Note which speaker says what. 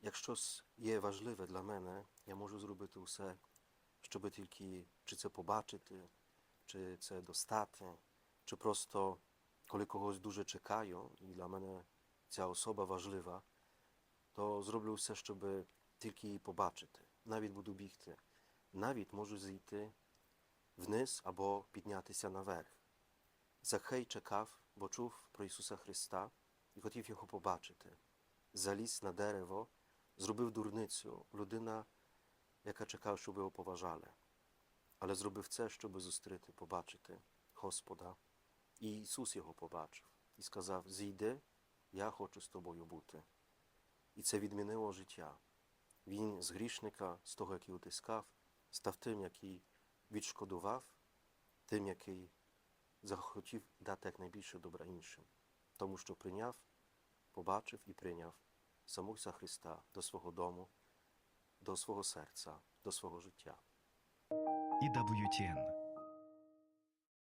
Speaker 1: якщо с- є важливе для мене, я можу зробити усе, щоб тільки чи це побачити, чи це достати, чи просто коли когось дуже чекаю, і для мене ця особа важлива, то зроблю все, щоб тільки її побачити. Навіть буду бігти, навіть можу зійти вниз або піднятися наверх. Захей чекав, бо чув про Ісуса Христа і хотів його побачити. Заліз на дерево, Зробив дурницю, людина, яка чекала, щоб його поважали. Але зробив це, щоб зустріти, побачити Господа. І Ісус його побачив і сказав: Зійди, я хочу з тобою бути. І це відмінило життя. Він з грішника, з того, який утискав, став тим, який відшкодував, тим, який захотів дати якнайбільше добра іншим, тому що прийняв, побачив і прийняв самого Христа до свого дому, до свого серця, до свого життя.
Speaker 2: EWTN